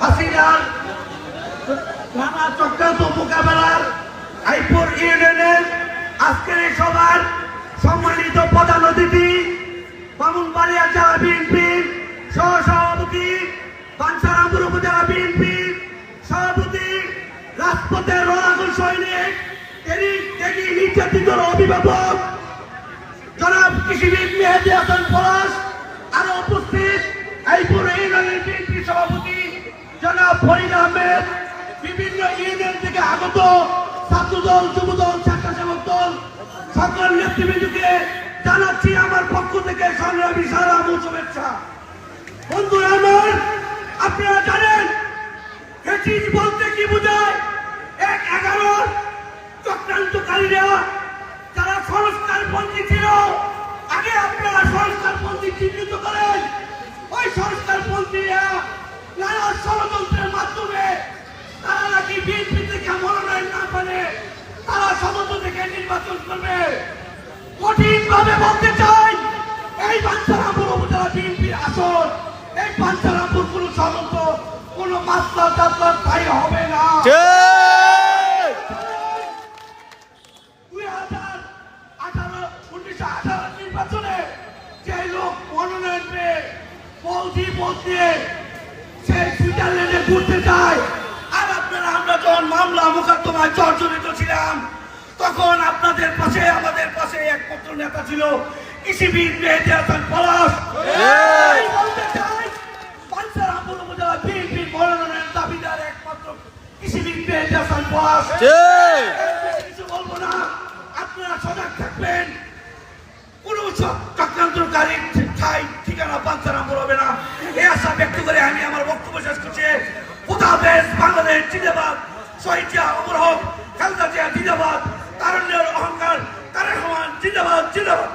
হাসিনার নানা চক্রান্ত মোকাবেলার আইপুর ইউনিয়নের আজকের এই সভার সম্মানিত প্রধান অতিথি, বামুনবাড়িয়া জেলা বিএনপির সহ সভাপতি পাঞ্চারামপুর উপজেলা বিএনপির সভাপতি, রাজপথের অভিভাবক, জনাব কৃষিবিদ মেহেদি হাসান পলাশ, আরও উপস্থিত। আইপুর ইউনিয়নের বিএনপি সভাপতি জনাব ফরিদ আহমেদ, বিভিন্ন ইউনিয়ন থেকে আগত ছাত্রদল, যুবদল স্বেচ্ছাসেবক দল সকল নেতৃবৃন্দকে জানাচ্ছি আমার পক্ষ থেকে সংগ্রামী ও শুভেচ্ছা। বন্ধুরা আমার, আপনারা জানেন ফেসিস বলতে কি বোঝায়? এক এগারোর চক্রান্তকারীরা, যারা সংস্কার ওই নানা ষড়যন্ত্রের মাধ্যমে তারা নাকি বিএনপি থেকে মনোনয়ন না পারে তারা সমস্ত থেকে নির্বাচন করবে। কঠিন বলতে চাই, এই বাঞ্ছারামপুর উপজেলা বিএনপির আসন, এই বাঞ্ছারামপুর কোন সমস্ত কোন মাস্টার টাস্টার ঠাই হবে না। দুই হাজার আঠারো, উনিশশো আঠারো নির্বাচনে যে লোক মনোনয়ন পেয়ে বৌদি বলতে সে সুইজারল্যান্ডে ঘুরতে যায় আর আপনারা আমরা যখন মামলা মোকদ্দমায় জর্জরিত ছিলাম তখন আপনাদের পাশে আমাদের পাশে একমাত্র নেতা ছিল কৃষিবিদ মেহেদি হাসান পলাশ। দাবিদার একমাত্র কৃষিবিদ মেহেদি হাসান পলাশ। পাঞ্চারাম হবে না। এই আশা ব্যক্ত করে আমি আমার বক্তব্য শেষ করছি। খুদাদেশ বাংলাদেশ জিন্দাবাদ। শহীদিয়া অমর হক খালদা জিয়া জিন্দাবাদ। তারুণ্যের অহংকার, তারেক রহমান জিন্দাবাদ জিন্দাবাদ।